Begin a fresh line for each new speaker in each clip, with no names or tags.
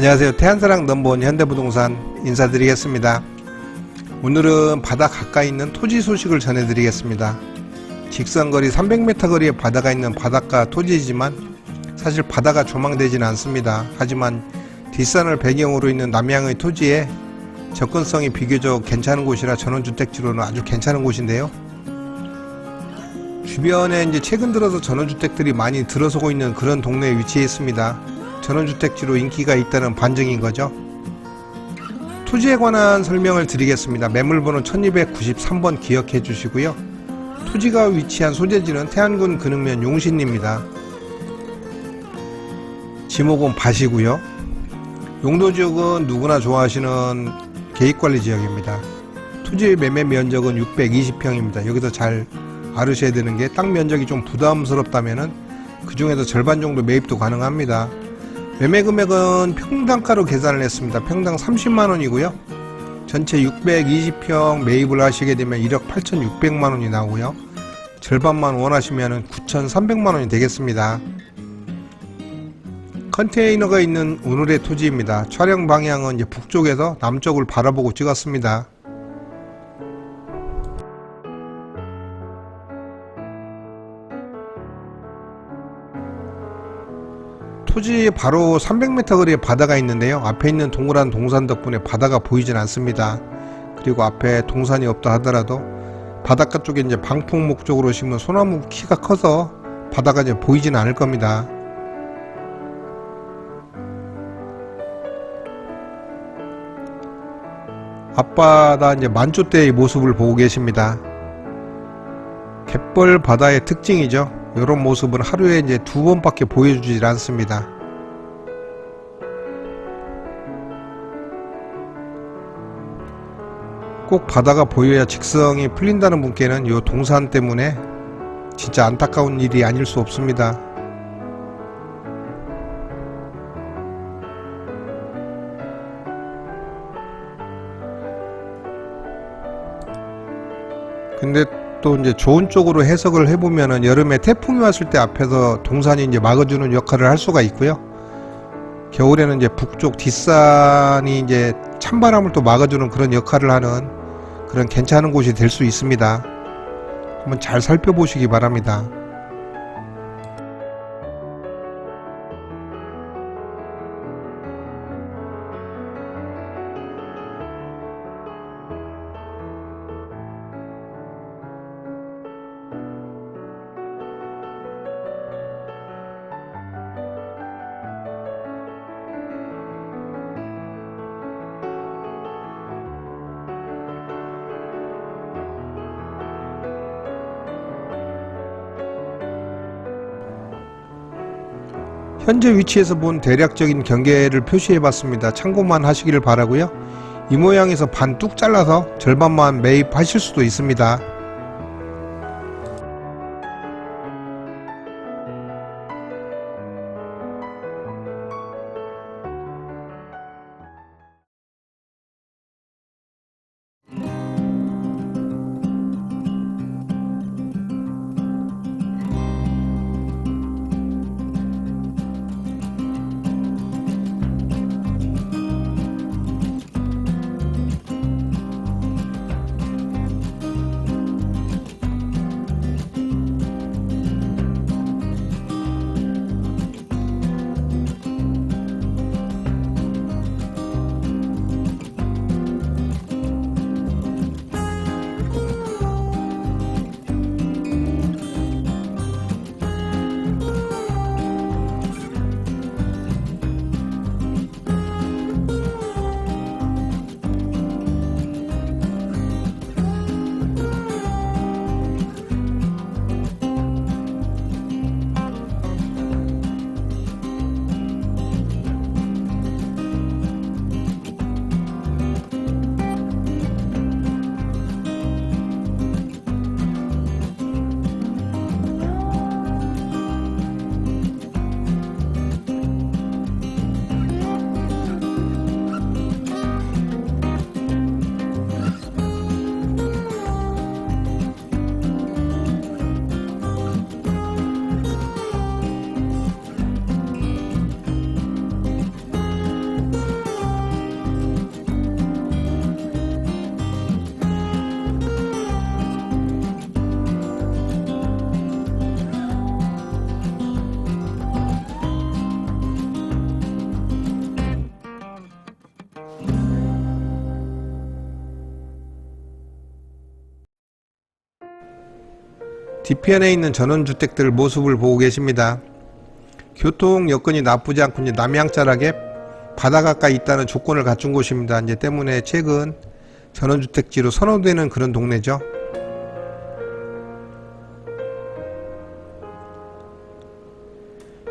안녕하세요. 태안사랑 넘버원 현대부동산 인사드리겠습니다. 오늘은 바다 가까이 있는 토지 소식을 전해드리겠습니다. 직선거리 300m 거리에 바다가 있는 바닷가 토지이지만 사실 바다가 조망되지는 않습니다. 하지만 뒷산을 배경으로 있는 남양의 토지에 접근성이 비교적 괜찮은 곳이라 전원주택지로는 아주 괜찮은 곳인데요. 주변에 이제 최근 들어서 전원주택들이 많이 들어서고 있는 그런 동네에 위치해 있습니다. 전원주택지로 인기가 있다는 반증인 거죠. 토지에 관한 설명을 드리겠습니다. 매물번호 1293번 기억해 주시고요. 토지가 위치한 소재지는 태안군 근흥면 용신입니다. 지목은 밭이고요. 용도지역은 누구나 좋아하시는 계획관리 지역입니다. 토지 매매 면적은 620평입니다. 여기서 잘 알으셔야 되는 게 땅 면적이 좀 부담스럽다면 은 그 중에서 절반 정도 매입도 가능합니다. 매매 금액은 평당가로 계산을 했습니다. 평당 30만 원이고요. 전체 620평 매입을 하시게 되면 1억 8,600만 원이 나오고요. 절반만 원하시면 9,300만 원이 되겠습니다. 컨테이너가 있는 오늘의 토지입니다. 촬영 방향은 북쪽에서 남쪽을 바라보고 찍었습니다. 토지 바로 300m 거리에 바다가 있는데요. 앞에 있는 동그란 동산 덕분에 바다가 보이진 않습니다. 그리고 앞에 동산이 없다 하더라도 바닷가 쪽에 이제 방풍 목적으로 심은 소나무 키가 커서 바다가 이제 보이진 않을 겁니다. 앞바다 이제 만조 때의 모습을 보고 계십니다. 갯벌 바다의 특징이죠. 이런 모습은 하루에 이제 두 번밖에 보여주질 않습니다. 꼭 바다가 보여야 직성이 풀린다는 분께는 이 동산 때문에 진짜 안타까운 일이 아닐 수 없습니다. 근데 또 이제 좋은 쪽으로 해석을 해보면은 여름에 태풍이 왔을 때 앞에서 동산이 이제 막아주는 역할을 할 수가 있고요. 겨울에는 이제 북쪽 뒷산이 이제 찬바람을 또 막아주는 그런 역할을 하는 그런 괜찮은 곳이 될 수 있습니다. 한번 잘 살펴보시기 바랍니다. 현재 위치에서 본 대략적인 경계를 표시해 봤습니다. 참고만 하시기를 바라고요. 이 모양에서 반 뚝 잘라서 절반만 매입하실 수도 있습니다. 뒤편에 있는 전원주택들 모습을 보고 계십니다. 교통 여건이 나쁘지 않고 이제 남향자락에 바다 가까이 있다는 조건을 갖춘 곳입니다. 이제 때문에 최근 전원주택지로 선호되는 그런 동네죠.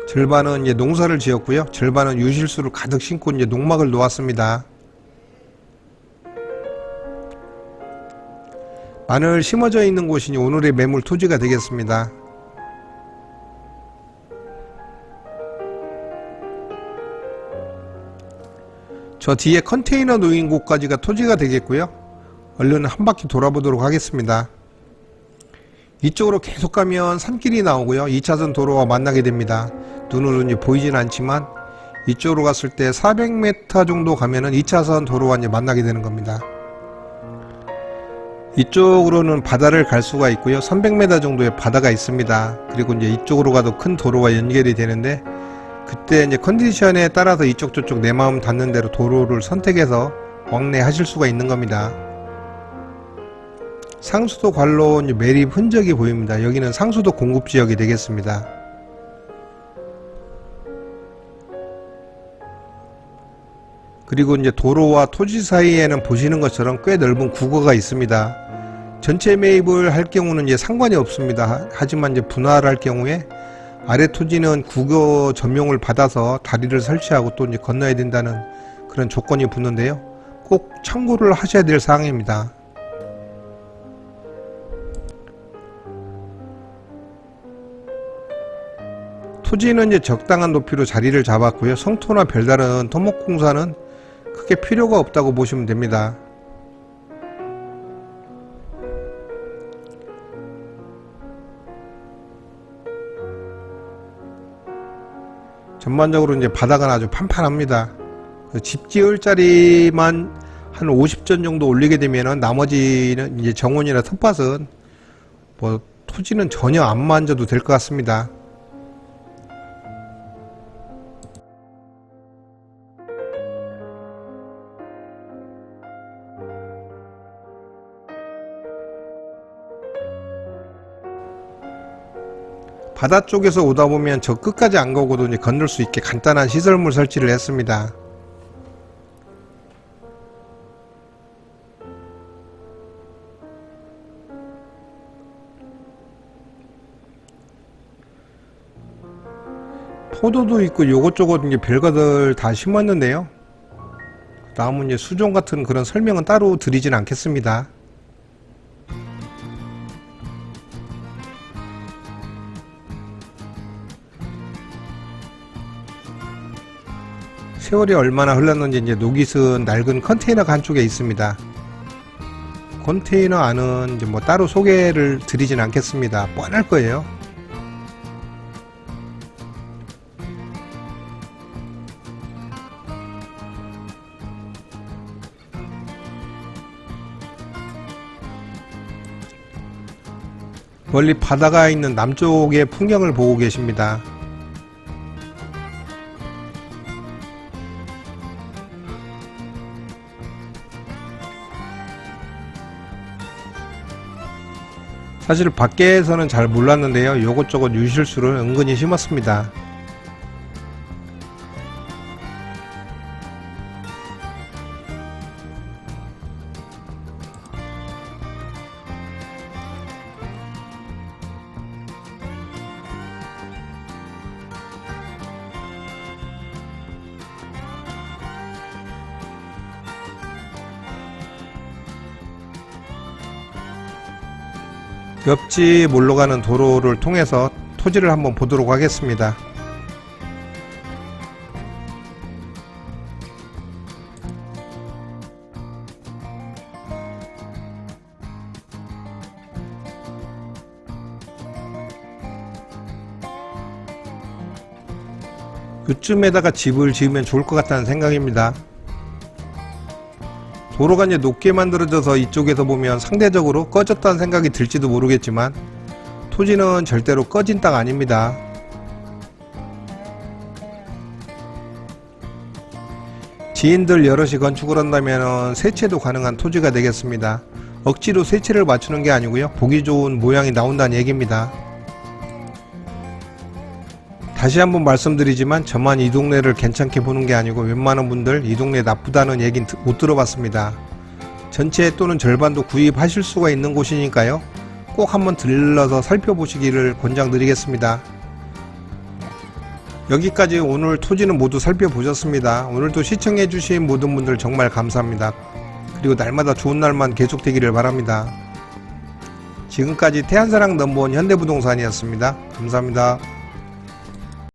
절반은 이제 농사를 지었고요. 절반은 유실수를 가득 심고 이제 농막을 놓았습니다. 마늘 심어져 있는 곳이 오늘의 매물 토지가 되겠습니다. 저 뒤에 컨테이너 놓인 곳까지가 토지가 되겠고요. 얼른 한 바퀴 돌아보도록 하겠습니다. 이쪽으로 계속 가면 산길이 나오고요. 2차선 도로와 만나게 됩니다. 눈으로 이제 보이진 않지만 이쪽으로 갔을 때 400m 정도 가면은 2차선 도로와 이제 만나게 되는 겁니다. 이쪽으로는 바다를 갈 수가 있고요. 300m 정도의 바다가 있습니다. 그리고 이제 이쪽으로 가도 큰 도로와 연결이 되는데 그때 이제 컨디션에 따라서 이쪽 저쪽 내 마음 닿는 대로 도로를 선택해서 왕래 하실 수가 있는 겁니다. 상수도 관로 매립 흔적이 보입니다. 여기는 상수도 공급 지역이 되겠습니다. 그리고 이제 도로와 토지 사이에는 보시는 것처럼 꽤 넓은 국어가 있습니다. 전체 매입을 할 경우는 이제 상관이 없습니다. 하- 하지만 이제 분할을 할 경우에 아래 토지는 국어 전용을 받아서 다리를 설치하고 또 이제 건너야 된다는 그런 조건이 붙는데요. 꼭 참고를 하셔야 될 사항입니다. 토지는 이제 적당한 높이로 자리를 잡았고요. 성토나 별다른 토목공사는 크게 필요가 없다고 보시면 됩니다. 전반적으로 이제 바닥은 아주 판판합니다. 그집 지을 자리만 한 50전 정도 올리게 되면은 나머지는 이제 정원이나 텃밭은 뭐 토지는 전혀 안 만져도 될 것 같습니다. 바다 쪽에서 오다 보면 저 끝까지 안 가고도 이제 건널 수 있게 간단한 시설물 설치를 했습니다. 포도도 있고 요것저것 이제 별것들 다 심었는데요. 다음은 이제 수종 같은 그런 설명은 따로 드리진 않겠습니다. 세월이 얼마나 흘렀는지 이제 녹이 쓴 낡은 컨테이너가 한쪽에 있습니다. 컨테이너 안은 이제 뭐 따로 소개를 드리진 않겠습니다. 뻔할 거예요. 멀리 바다가 있는 남쪽의 풍경을 보고 계십니다. 사실 밖에서는 잘 몰랐는데요. 요것저것 유실수를 은근히 심었습니다. 옆집 올라가는 도로를 통해서 토지를 한번 보도록 하겠습니다. 요쯤에다가 집을 지으면 좋을 것 같다는 생각입니다. 도로가 이제 높게 만들어져서 이쪽에서 보면 상대적으로 꺼졌다는 생각이 들지도 모르겠지만 토지는 절대로 꺼진 땅 아닙니다. 지인들 여럿이 건축을 한다면 세채도 가능한 토지가 되겠습니다. 억지로 세치를 맞추는 게 아니고요. 보기 좋은 모양이 나온다는 얘기입니다. 다시 한번 말씀드리지만 저만 이 동네를 괜찮게 보는 게 아니고 웬만한 분들 이 동네 나쁘다는 얘긴 드- 못 들어봤습니다. 전체 또는 절반도 구입하실 수가 있는 곳이니까요. 꼭 한번 들러서 살펴보시기를 권장드리겠습니다. 여기까지 오늘 토지는 모두 살펴보셨습니다. 오늘도 시청해주신 모든 분들 정말 감사합니다. 그리고 날마다 좋은 날만 계속되기를 바랍니다. 지금까지 태안사랑 넘버원 현대부동산이었습니다. 감사합니다.